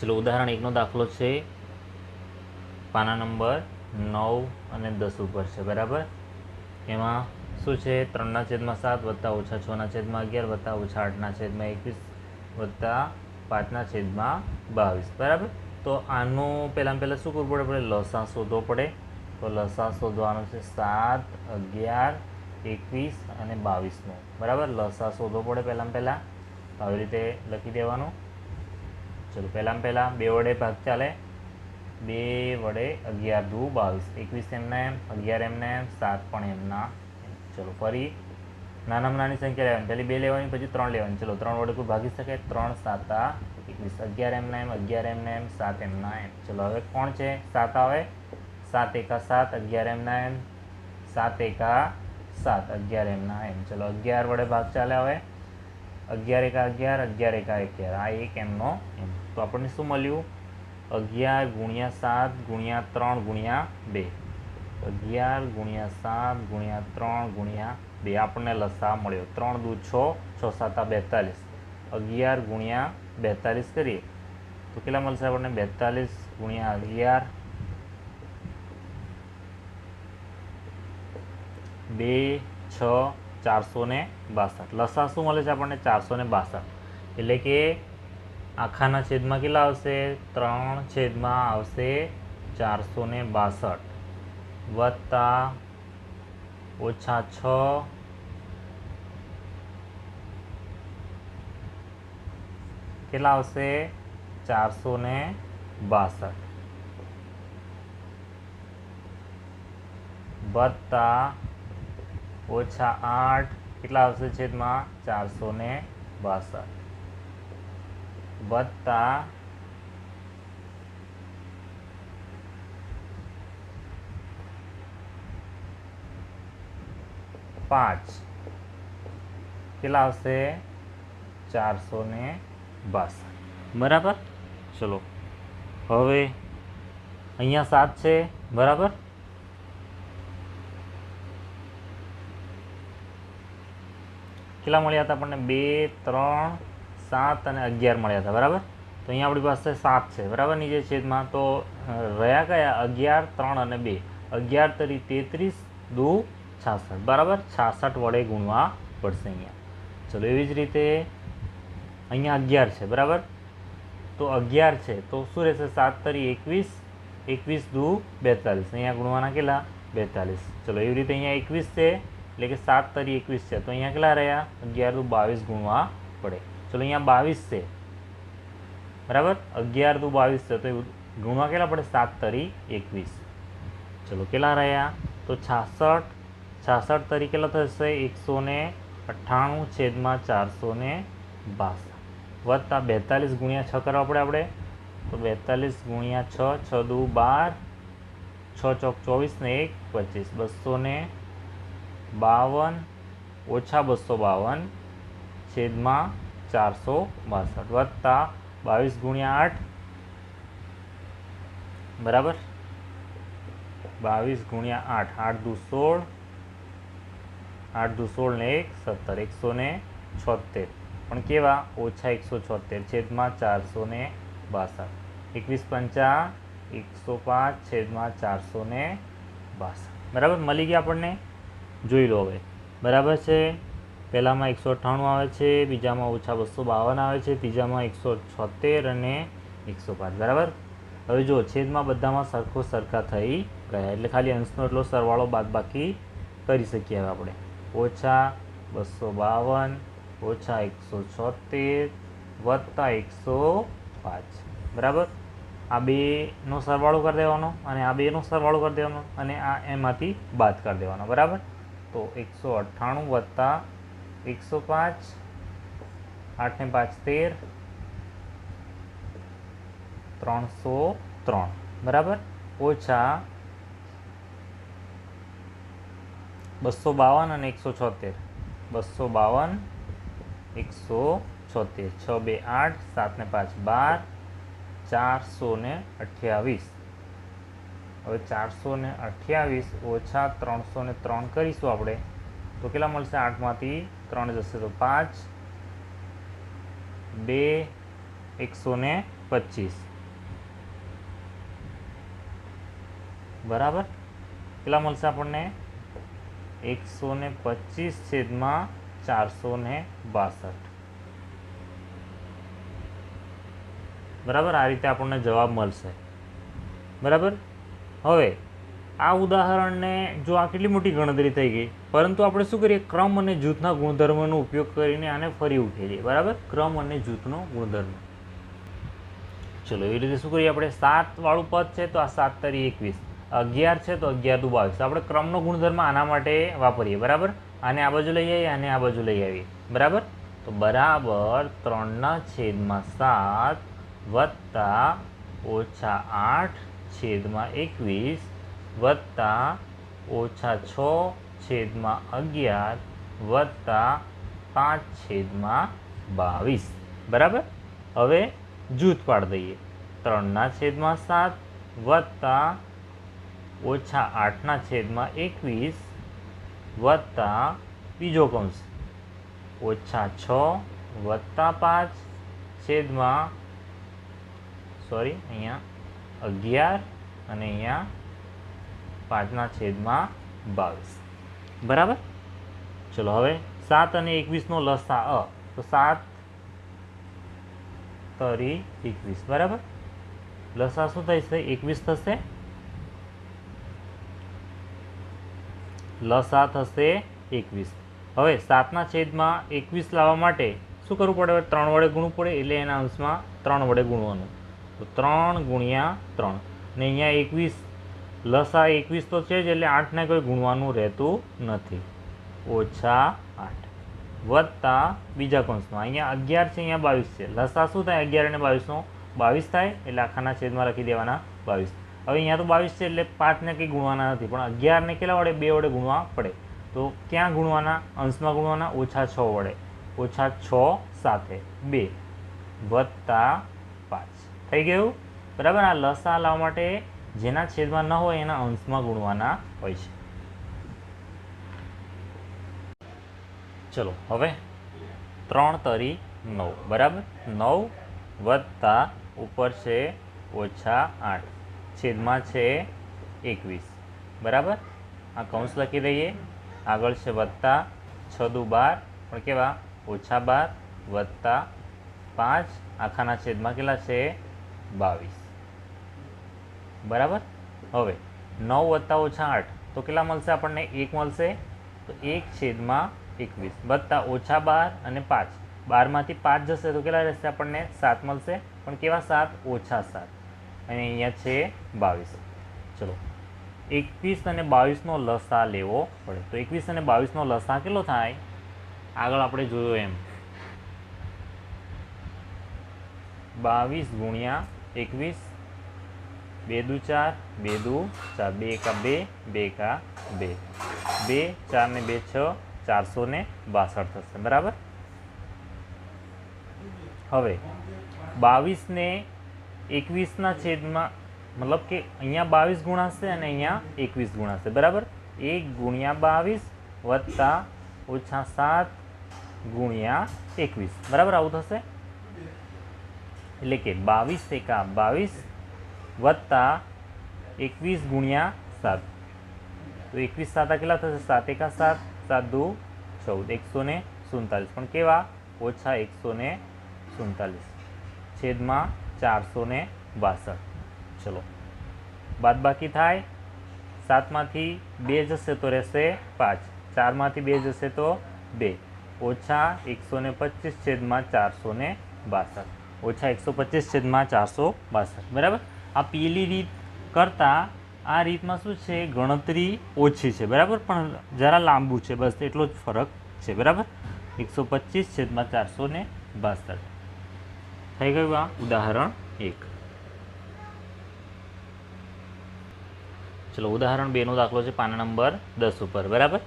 ચલો, ઉદાહરણ એકનો દાખલો છે. પાના નંબર નવ અને દસ ઉપર છે, બરાબર? એમાં શું છે? ત્રણના છેદમાં સાત વત્તા ઓછા છના છેદમાં અગિયાર વત્તા ઓછા આઠના છેદમાં એકવીસ વત્તા પાંચના છેદમાં બાવીસ, બરાબર? તો આનું પહેલાં પહેલાં શું કરવું પડે? આપણે લસા શોધવો પડે. તો લસા શોધવાનો છે સાત, અગિયાર, એકવીસ અને બાવીસનો, બરાબર? લસા શોધવો પડે પહેલાં. પહેલાં આવી રીતે લખી દેવાનું. ચલો, પહેલાં પહેલાં બે વડે ભાગ ચાલે. બે વડે અગિયાર દુ બાવીસ. એકવીસ એમના એમ અગિયાર એમના એમ સાત પણ એમના. ચલો, ફરી નાનામાં નાની સંખ્યા લેવાની. પહેલી બે લેવાની, પછી ત્રણ લેવાની. ચલો, ત્રણ વડે કોઈ ભાગી શકે? ત્રણ, સાતા એકવીસ. અગિયાર એમના એમ, અગિયાર એમના એમ, સાત એમના એમ. ચલો, હવે કોણ છે? સાત આવે. સાત એકા સાત, અગિયાર એમના એમ. સાત એકા સાત, અગિયાર એમના એમ. ચલો, અગિયાર વડે ભાગ ચાલે હવે. અગિયાર એકા અગિયાર અગિયાર એકા અગિયાર. આ એક એમનો એમ. તો આપણને શું મળ્યું? અગિયાર ગુણ્યા સાત ગુણ્યા ત્રણ ગુણ્યા બે. અગિયાર ગુણ્યા સાત ગુણ્યા ત્રણ ગુણ્યા બે. આપણને લસા મળ્યો. ત્રણ દૂ છ છ સાતા બેતાલીસ. અગિયાર ગુણ્યા બેતાલીસ કરીએ. તો કેટલા મળશે આપણને? બેતાલીસ ગુણ્યા અગિયાર. બે, છ, ચારસો ને બાસઠ. લસા શું મળે છે આપણને? ચારસો ને બાસઠ. એટલે કે આખાના છેદમાં કેટલા આવશે? ત્રણ છેદમાં આવશે ચારસો ને બાસઠ. વત્તા ઓછા છ. કેટલા આવશે? ચારસો ને બાસઠ. વત્તા ઓછા આઠ. કેટલા આવશે છેદમાં? ચારસો ને બાસઠ. વત્તા પાંચ. કેટલા આવશે? ચારસો ને બાસઠ. બરાબર? ચલો. હવે અહીંયા સાત છે. બરાબર? કેટલા મળ્યા હતા આપણને? બે, ત્રણ સાત અને અગિયાર મળ્યા હતા, બરાબર? તો અહીંયા આપણી પાસે સાત છે, બરાબર? નીચે છેદમાં તો રહ્યા કયા? અગિયાર, ત્રણ અને બે. અગિયાર તરી તેત્રીસ, દુ, છાસઠ, બરાબર? છાસઠ વડે ગુણવા પડશે અહીંયા. ચલો, એવી જ રીતે અહીંયા અગિયાર છે, બરાબર? તો અગિયાર છે, તો શું રહેશે? સાત તરી એકવીસ એકવીસ દુ બેતાલીસ. અહીંયા ગુણવાના કેટલા? બેતાલીસ. ચલો, એવી રીતે અહીંયા એકવીસ છે, એટલે કે સાત તરી એકવીસ છે. તો અહીંયા કેટલા રહ્યા? અગિયાર દુ બાવીસ ગુણવા પડે. ચલો અહીંયા બાવીસ છે. બરાબર? અગિયાર દુ બાવીસ છે, તો ગુણવા કેટલા પડે? સાત તરી એકવીસ. ચલો, કેટલા રહ્યા? તો છાસઠ છાસઠ તરી કેટલા થશે? એકસો ને અઠ્ઠાણું છેદમાં ચારસો ને બાસઠ. વત્તા બેતાલીસ ગુણ્યા છ કરવા પડે આપણે? તો બેતાલીસ ગુણ્યા છ છ દુ બાર, છ ચોક ચોવીસ ને એક, પચીસ. બસો ને બાવન ઓછા બસો બાવન છેદમાં ચારસો બાસઠ વત્તા બાવીસ ગુણ્યા આઠ. બરાબર? બાવીસ ગુણ્યા આઠ આઠ દુ સોળ. આઠ દુ સોળ ને એક, સત્તર, એકસો ને છોતેર પણ કેવા? ઓછા એકસો છોતેર છેદમાં ચારસો ને બાસઠ. એકવીસ પંચા એકસો પાંચ છેદમાં ચારસો ને બાસઠ. બરાબર? મળી ગયા આપણને? જોઈ લો હવે. બરાબર છે? પહેલામાં એકસો અઠ્ઠાણું આવે છે, બીજામાં ઓછા બસો બાવન આવે છે, ત્રીજામાં એકસો છોતેર અને એકસો પાંચ. બરાબર? હવે જો છેદમાં બધામાં સરખો સરખા થઈ ગયા. એટલે ખાલી અંશનો એટલો સરવાળો બાદબાકી કરી શકીએ હવે આપણે. ઓછા બસો બાવન, ઓછા એકસો છોતેર, વત્તા એકસો પાંચ. બરાબર? આ બેનો સરવાળો કરી દેવાનો અને આ બેનો સરવાળો કરી દેવાનો અને આ એમાંથી બાદ કરી દેવાનો. બરાબર? તો એકસો અઠ્ઠાણું વત્તા એકસો પાંચ આઠને પાંચ તેર ત્રણસો ત્રણ બરાબર ઓછા બસો બાવન અને એકસો છોતેર બસો બાવન એકસો છોતેર છ બે આઠ સાતને પાંચ બાર ચારસો ને અઠ્યાવીસ હવે ચારસો ને અઠ્યાવીસ ઓછા ત્રણસો ને ત્રણ કરીશું આપણે. તો કેટલા મળશે? આઠમાંથી ત્રણ જશે તો પાંચ, બે, એકસો ને પચીસ. બરાબર? કેટલા મળશે આપણને? એકસો ને પચીસ છેદમાં ચારસો ને બાસઠ. બરાબર? આ રીતે આપણને જવાબ મળશે. બરાબર? હવે આ ઉદાહરણને જો આ કેટલી મોટી ગણતરી થઈ ગઈ, પરંતુ આપણે શું કરીએ? ક્રમ અને જૂથના ગુણધર્મનો ઉપયોગ કરીને આને ફરી ઉકેલીએ બરાબર? ક્રમ અને જૂથનો ગુણધર્મ. ચલો, એવી રીતે શું કરીએ આપણે? સાતવાળું પદ છે તો આ સાત તરી એકવીસ. અગિયાર છે તો અગિયાર દુ બાવીસ. આપણે ક્રમનો ગુણધર્મ આના માટે વાપરીએ, બરાબર? આને આ બાજુ લઈ આવીએ, આને આ બાજુ લઈ આવીએ, બરાબર? તો બરાબર ત્રણના છેદમાં સાત વત્તા ઓછા આઠ છેદમાં એકવીસ વત્તા ઓછા છ છેદમાં અગિયાર વત્તા પાંચ છેદમાં બાવીસ. બરાબર? હવે જૂથ પાડી દઈએ. ત્રણના છેદમાં સાત વત્તા ઓછા આઠના છેદમાં એકવીસ વત્તા બીજો કૌંસ. ઓછા છ વત્તા પાંચ છેદમાં સોરી, અહીંયા અગિયાર અને અહીંયા પાંચના છેદમાં બાવીસ. બરાબર? ચલો હવે સાત અને એકવીસનો લસા અ. તો સાત તરી એકવીસ. બરાબર? લસા શું થશે? એકવીસ થશે. લસા થશે એકવીસ. હવે સાતના છેદમાં એકવીસ લાવવા માટે શું કરવું પડે? ત્રણ વડે ગુણવું પડે એટલે એના અંશમાં ત્રણ વડે ગુણવાનું. તો ત્રણ ગુણ્યા ત્રણ. ને અહીંયા એકવીસ લસા એકવીસ તો છે જ, એટલે આઠને કોઈ ગુણવાનું રહેતું નથી. ઓછા આઠ. વત્તા બીજા કૌંસમાં અહીંયા અગિયાર છે, અહીંયા બાવીસ છે. લસા શું થાય? અગિયાર અને બાવીસનો બાવીસ થાય, એટલે આખાના છેદમાં લખી દેવાના બાવીસ. હવે અહીંયા તો બાવીસ છે, એટલે પાંચને કંઈ ગુણવાના નથી, પણ અગિયારને કેટલા વડે? બે વડે ગુણવા પડે. તો ક્યાં ગુણવાના? અંશમાં ગુણવાના, ઓછા છ વડે. ઓછા છ સાથે. બે. વત્તા પાંચ. થઈ ગયું? બરાબર? આ લસા લાવવા માટે જેના છેદમાં ન હોય એના અંશમાં ગુણવાના હોય છે. ચલો, હવે ત્રણ તરી નવ, બરાબર? નવ વત્તા ઉપર છે ઓછા આઠ. છેદમાં છે એકવીસ. બરાબર? આ કૌંસ લખી દઈએ. આગળ છે વત્તા છ દુ બાર. પણ કેવા? ઓછા બાર વત્તા પાંચ. આખાના છેદમાં કેટલા છે? બાવીસ. બરાબર? હવે, નવ વત્તા ઓછા આઠ, તો કેટલા મળશે આપણને? એક મળશે. તો એક છેદમાં એકવીસ, વત્તા ઓછા બાર અને પાંચ. બારમાંથી પાંચ જશે તો કેટલા રહેશે આપણને? સાત મળશે. પણ કેવા સાત? ઓછા સાત. અને અહીંયા છે બાવીસ. ચલો એકવીસ અને બાવીસનો લસા લેવો પડે. તો એકવીસ અને બાવીસનો લસા કેટલો થાય? આગળ આપણે જોયું એમ. બાવીસ ગુણ્યા એકવીસ બે દુ ચાર બે દુ ચાર બે એકા બે બે એકા બે બે ચાર ને બે છ ચારસો ને બાસઠ થશે બરાબર હવે બાવીસને એકવીસના છેદમાં મતલબ કે અહીંયા બાવીસ ગુણાશે અને અહીંયા એકવીસ ગુણાશે બરાબર એક ગુણ્યા બાવીસ વત્તા ઓછા સાત ગુણ્યા એકવીસ બરાબર આવું થશે એટલે કે બાવીસ એકા બાવીસ વત્તા એકવીસ ગુણ્યા સાત તો એકવીસ સાતા કેટલા થશે સાત એકા સાત સાત દુ ચૌદ એકસો ને સુડતાલીસ પણ કેવા ઓછા એકસો ને સુડતાલીસ છેદમાં ચારસો ને બાસઠ ચલો બાદ બાકી થાય સાતમાંથી બે જશે તો રહેશે પાંચ ચારમાંથી બે જશે તો બે ઓછા એકસો ને પચીસ છેદમાં ચારસો ને બાસઠ ઓછા એકસો પચીસ છેદમાં ચારસો બાસઠ બરાબર આ પેલી રીત કરતાં આ રીતમાં શું છે? ગણતરી ઓછી છે. બરાબર? પણ જરા લાંબુ છે. બસ એટલો જ ફરક છે. બરાબર? એકસો પચીસ છેદમાં ચારસો ને બાસઠ. થઈ ગયું આ ઉદાહરણ એક. ચલો, ઉદાહરણ બેનો દાખલો છે પાના નંબર દસ ઉપર. બરાબર?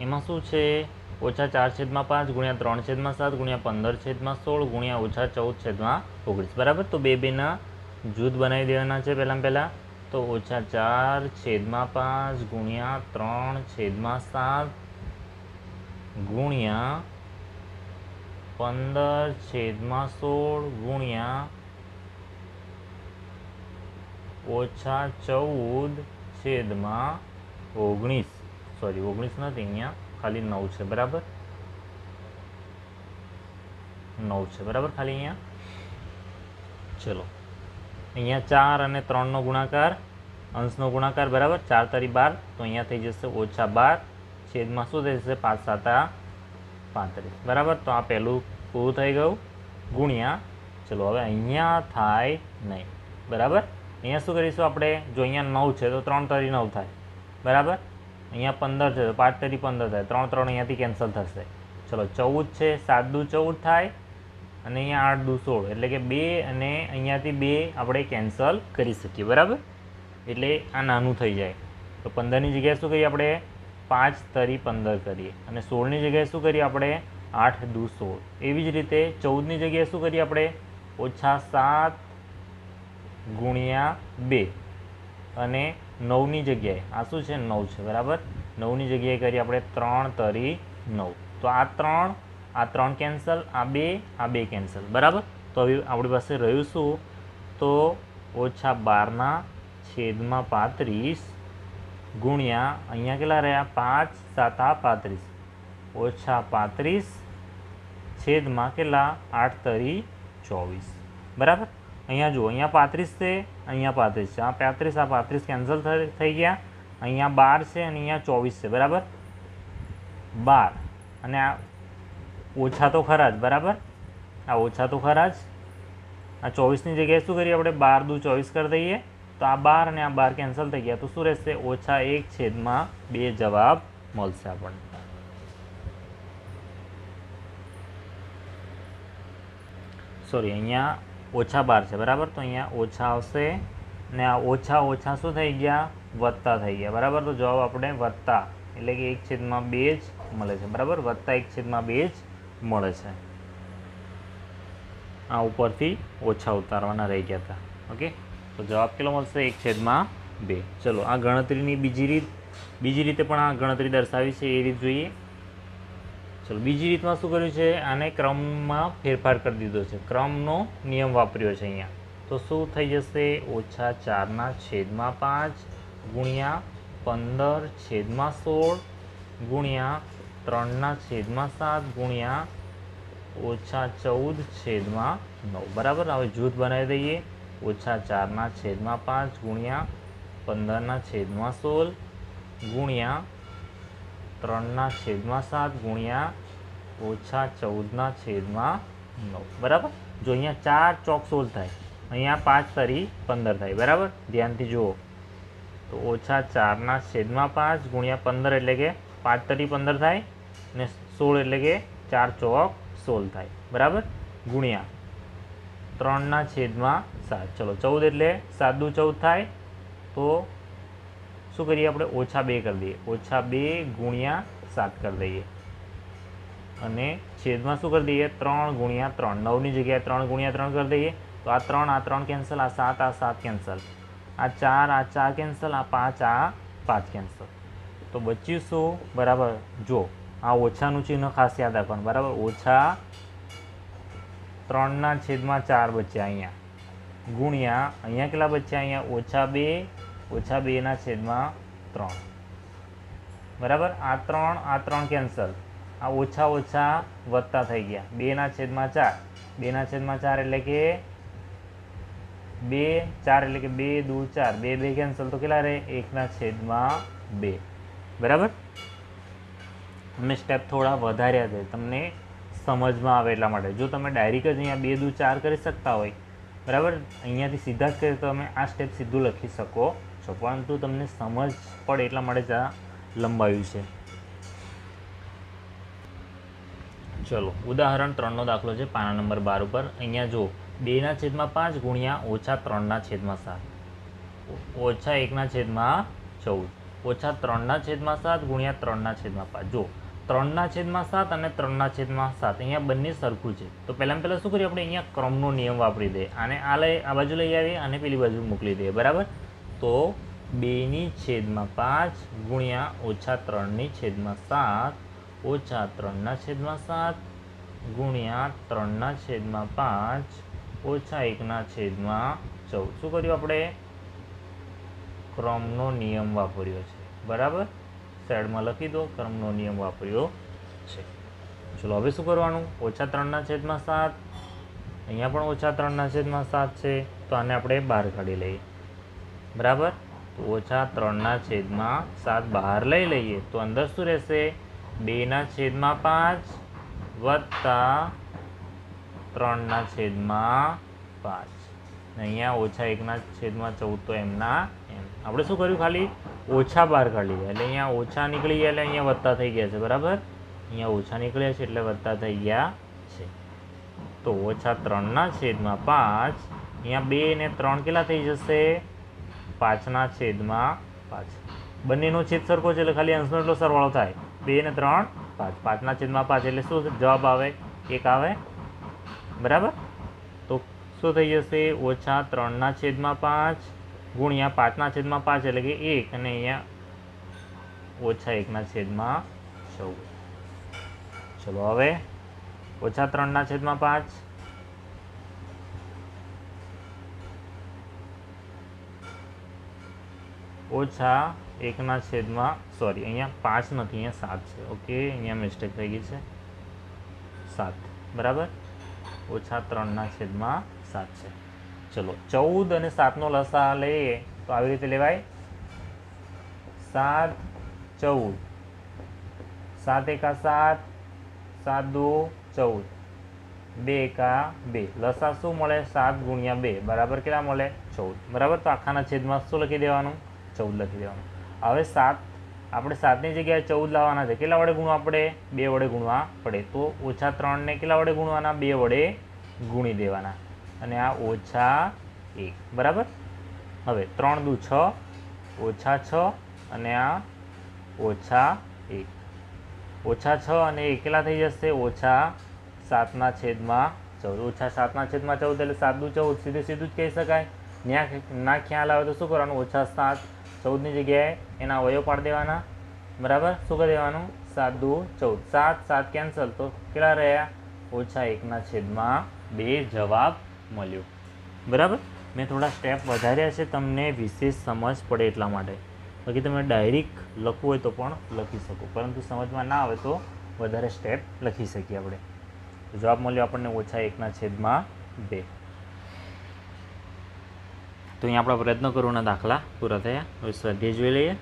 એમાં શું છે? ઓછા ચાર છેદમાં પાંચ ગુણ્યા ત્રણ છેદમાં સાત ગુણ્યા પંદર છેદમાં સોળ ગુણ્યા ઓછા ચૌદ છેદમાં ઓગણીસ. બરાબર? તો બે બેના જૂથ બનાવી દેવાના છે પહેલાં પહેલાં. તો ઓછા ચાર છેદમાં પાંચ ગુણ્યા ત્રણ છેદમાં સાત ગુણ્યા પંદર છેદમાં સોળ ગુણ્યા ઓછા ચૌદ છેદમાં ઓગણીસ. સોરી ઓગણીસ નથી, અહીંયા ખાલી નવ છે, બરાબર? નવ છે, બરાબર? ખાલી અહીંયા? ચલો. અહીંયા ચાર અને ત્રણનો ગુણાકાર, અંશનો ગુણાકાર બરાબર, ચાર તારી બાર, તો અહીંયા થઈ જશે ઓછા બાર, છેદમાં શું થઈ જશે? પાંચ સાતા પાંત્રીસ. બરાબર? તો આ પહેલું પૂરું થઈ ગયું. ગુણ્યા, ચલો હવે અહીંયા થાય નહીં. બરાબર? અહીંયા શું કરીશું આપણે? જો અહીંયા નવ છે, તો ત્રણ તરી નવ થાય. બરાબર? અહીંયા પંદર છે, તો પાંચ તરી પંદર થાય. ત્રણ ત્રણ અહીંયાથી કેન્સલ થશે. ચલો ચૌદ છે, સાત દુ ચૌદ થાય. અને અહીંયા આઠ દુ સોળ. એટલે કે બે અને અહીંયાથી બે આપણે કેન્સલ કરી શકીએ, બરાબર? એટલે આ નાનું થઈ જાય. તો પંદરની જગ્યાએ શું કરીએ આપણે? પાંચ તરી પંદર કરીએ. અને સોળની જગ્યાએ શું કરીએ આપણે? આઠ દુ સોળ. એવી જ રીતે ચૌદની જગ્યાએ શું કરીએ આપણે? ઓછા સાત ગુણ્યા બે. અને નવની જગ્યાએ. આ શું છે? નવ છે, બરાબર? નવની જગ્યાએ કરીએ આપણે ત્રણ તરી નવ. તો આ ત્રણ આ ત્રણ કેન્સલ આ બે આ બે કેન્સલ બરાબર? તો હવે આપણી પાસે રહ્યું શું? તો ઓછા બારના છેદમાં પાંત્રીસ ગુણ્યા અહીંયા કેટલા રહ્યા? પાંચ, સાત, આ પાંત્રીસ. ઓછા પાંત્રીસ છેદમાં કેટલા? આઠ તરી ચોવીસ. બરાબર? અહીંયા જુઓ, અહીંયા પાંત્રીસ છે, અહીંયા પાંત્રીસ છે. આ પાંત્રીસ આ પાંત્રીસ કેન્સલ થઈ ગયા. અહીંયા બાર છે અને અહીંયા ચોવીસ છે. બરાબર? બાર. અને આ ઓછા તો ખરા જ, બરાબર? આ ઓછા તો ખરા જ. આ ચોવીસની જગ્યાએ શું કરીએ આપણે? બાર દુ ચોવીસ કરી દઈએ. તો આ બાર અને આ બાર કેન્સલ થઈ ગયા. તો શું રહેશે? ઓછા એક છેદમાં બે જવાબ મળશે આપણને. સોરી, અહીંયા ઓછા બાર છે, બરાબર? તો અહીંયા ઓછા આવશે ને આ ઓછા ઓછા શું થઈ ગયા? વત્તા થઈ ગયા, બરાબર? તો જવાબ આપણે વત્તા, એટલે કે એક છેદમાં બે જ મળે છે, બરાબર? વત્તા એક છેદમાં બે જ મળે છે. આ ઉપરથી ઓછા ઉતારવાના રહી ગયા હતા. ઓકે? તો જવાબ કેટલો મળશે? એક છેદમાં બે. ચલો, આ ગણતરીની બીજી રીત, બીજી રીતે પણ આ ગણતરી દર્શાવી છે, એ રીત જોઈએ. ચલો, બીજી રીતમાં શું કર્યું છે? આને ક્રમમાં ફેરફાર કરી દીધો છે. ક્રમનો નિયમ વાપર્યો છે અહીંયા. તો શું થઈ જશે? ઓછા ચારના છેદમાં પાંચ ગુણ્યા પંદર છેદમાં સોળ ગુણ્યા ત્રણના છેદમાં સાત ગુણ્યા ઓછા ચૌદ છેદમાં નવ બરાબર હવે જૂથ બનાવી દઈએ ઓછા ચારના છેદમાં પાંચ ગુણ્યા પંદરના છેદમાં સોળ ગુણ્યા ત્રણના છેદમાં સાત ગુણ્યા ઓછા ચૌદના છેદમાં નવ બરાબર જો અહીંયા ચાર ચોક સોળ થાય અહીંયા પાંચ તરી પંદર થાય બરાબર ધ્યાનથી જુઓ। તો ઓછા ચારના છેદમાં પાંચ ગુણ્યા પંદર એટલે કે પાંચ તરી પંદર થાય ને સોળ એટલે કે ચાર ચોક સોળ થાય. બરાબર? ગુણ્યા ત્રણના છેદમાં સાત. ચલો, ચૌદ એટલે સાત દુ ચૌદ થાય તો શું કરીએ આપણે? ઓછા બે કરી દઈએ. ઓછા બે ગુણ્યા સાત કરી દઈએ. અને છેદમાં શું કરી દઈએ? ત્રણ ગુણ્યા ત્રણ. નવની જગ્યાએ ત્રણ ગુણ્યા ત્રણ કરી દઈએ. તો આ ત્રણ આ ત્રણ કેન્સલ આ સાત આ સાત કેન્સલ આ ચાર આ ચાર કેન્સલ આ પાંચ આ પાંચ કેન્સલ તો પચીસો બરાબર. જો, આ ઓછાનું ચિહ્ન ખાસ યાદ રાખવાનું. બરાબર? ઓછા ત્રણના છેદમાં ચાર બચ્યા અહીંયા. ગુણ્યા, અહીંયા કેટલા બચ્યા અહીંયા? ઓછા બે, ઓછા બેના છેદમાં ત્રણ. બરાબર? આ ત્રણ આ ત્રણ કેન્સલ. આ ઓછા ઓછા વધતા થઈ ગયા. બેના છેદમાં ચાર. બેના છેદમાં ચાર એટલે કે બે, ચાર એટલે કે બે દૂ ચાર. બે બે કેન્સલ તો કેટલા રહે? એકના છેદમાં બે. બરાબર? અમે સ્ટેપ થોડા વધાર્યા છે. તમને સમજમાં આવે એટલા માટે. જો તમે ડાયરેક્ટ જ અહીંયા બે દુ ચાર કરી શકતા હોય, બરાબર? અહીંયાથી સીધા જ કરે તો તમે આ સ્ટેપ સીધું લખી શકો છો. પરંતુ તમને સમજ પડે એટલા માટે જ આ લંબાયું છે. ચલો, ઉદાહરણ ત્રણનો દાખલો છે પાના નંબર બાર ઉપર. અહીંયા જો બેના છેદમાં પાંચ ગુણ્યા ઓછા ત્રણના છેદમાં સાત. ઓછા એકના છેદમાં ચૌદ. ઓછા ત્રણના છેદમાં સાત ગુણ્યા ત્રણના છેદમાં પાંચ. જો ત્રણના છેદમાં સાત અને ત્રણના છેદમાં સાત. અહીંયા બંને સરખું છે. તો પહેલાં પહેલાં શું કરીએ આપણે અહીંયા ક્રમનો નિયમ વાપરી દઈએ. આને આ લઈ, આ બાજુ લઈ આવીએ અને પેલી બાજુ મોકલી દઈએ. બરાબર? તો બેની છેદમાં પાંચ ગુણ્યા ઓછા ત્રણની છેદમાં સાત ઓછા ત્રણના છેદમાં સાત ગુણ્યા ત્રણના છેદમાં પાંચ ઓછા એકના છેદમાં ચૌદ. શું કર્યું આપણે? ક્રમનો નિયમ વાપર્યો છે. બરાબર? સાઈડમાં લખી દો, ક્રમનો નિયમ વાપર્યો છે. ચલો, હવે શું કરવાનું? ઓછા ત્રણના છેદમાં સાત. અહીંયા પણ ઓછા ત્રણના છેદમાં સાત છે, તો આને આપણે બહાર કાઢી લઈએ. બરાબર? તો ઓછા ત્રણના છેદમાં સાત બહાર લઈ લઈએ, તો અંદર શું રહેશે? બેના છેદમાં પાંચ વત્તા ત્રણના છેદમાં પાંચ. અહીંયા ઓછા એકના છેદમાં ચૌદ, તો એમના એમ આપણે શું કર્યું? ખાલી ઓછા બહાર કાઢી એટલે અહીંયા ઓછા નીકળી ગયા એટલે અહીંયા વત્તા થઈ ગયા છે, બરાબર? અહીંયા ઓછા નીકળ્યા છે એટલે વત્તા થઈ ગયા છે. તો ઓછા ત્રણના છેદમાં પાંચ, અહીંયા બે ને ત્રણ કેટલા થઈ જશે? પાંચના છેદમાં પાંચ. બંનેનો છેદ સરખો છે એટલે ખાલી અંશનો એટલો સરવાળો થાય. બે ને ત્રણ, પાંચ. પાંચના છેદમાં પાંચ એટલે શું જવાબ આવે. એક આવે. બરાબર? તો શું થઈ જશે? ઓછા ત્રણના છેદમાં પાંચ. ગુણ્યા પાંચના છેદમાં પાંચ એટલે કે એક અને અહીંયા ઓછા એકના છેદમાં ચૌદ. ચલો હવે ઓછા ત્રણના છેદમાં પાંચ. ઓછા એકના છેદમાં સોરી અહીંયા પાંચ નથી, અહીંયા સાત છે. ઓકે અહીંયા મિસ્ટેક થઈ ગઈ છે. સાત. બરાબર? ઓછા ત્રણના છેદમાં સાત છે. ચલો, ચૌદ અને સાતનો લસા લઈએ તો આવી રીતે લેવાય. સાત, ચૌદ. સાત એકા સાત સાત દો, ચૌદ. બે એકા બે. લસા શું મળે? સાત ગુણ્યા બે. બરાબર કેટલા મળે? ચૌદ. બરાબર? તો આખાના છેદમાં શું લખી દેવાનું? ચૌદ લખી દેવાનું. હવે સાત, આપણે સાતની જગ્યાએ ચૌદ લાવવાના છે. કેટલા વડે ગુણવા પડે? બે વડે ગુણવા પડે. તો ઓછા ત્રણને કેટલા વડે ગુણવાના? બે વડે ગુણી દેવાના. અને આ ઓછા એક, બરાબર? હવે ત્રણ દુ છ, ઓછા છ અને આ ઓછા એક. ઓછા છ અને એકલા થઈ જશે? ઓછા સાતના છેદમાં ચૌદ. ઓછા સાતના છેદમાં ચૌદ એટલે સાત દુ ચૌદ. સીધે સીધું જ કહી શકાય. ત્યાં ના ખ્યાલ આવે તો શું કરવાનું? ઓછા સાત. ચૌદની જગ્યાએ એના અવયવ પાડી દેવાના. બરાબર? શું કરી દેવાનું? સાત દુ ચૌદ. સાત સાત કેન્સલ. તો કેટલા રહ્યા? ઓછા એકના છેદમાં બે જવાબ મળ્યો. બરાબર? મેં થોડા સ્ટેપ વધાર્યા છે, તમને વિશેષ સમજ પડે એટલા માટે. બાકી તમે ડાયરેક્ટ લખવું હોય તો પણ લખી શકો. પરંતુ સમજમાં ના આવે તો વધારે સ્ટેપ લખી શકીએ આપણે. જવાબ મળ્યો આપણને ઓછા એકના છેદમાં બે. તો અહીંયા આપણા પ્રયત્ન કરવાના દાખલા પૂરા થયા. હવે સ્વાધ્યાય જોઈ લઈએ.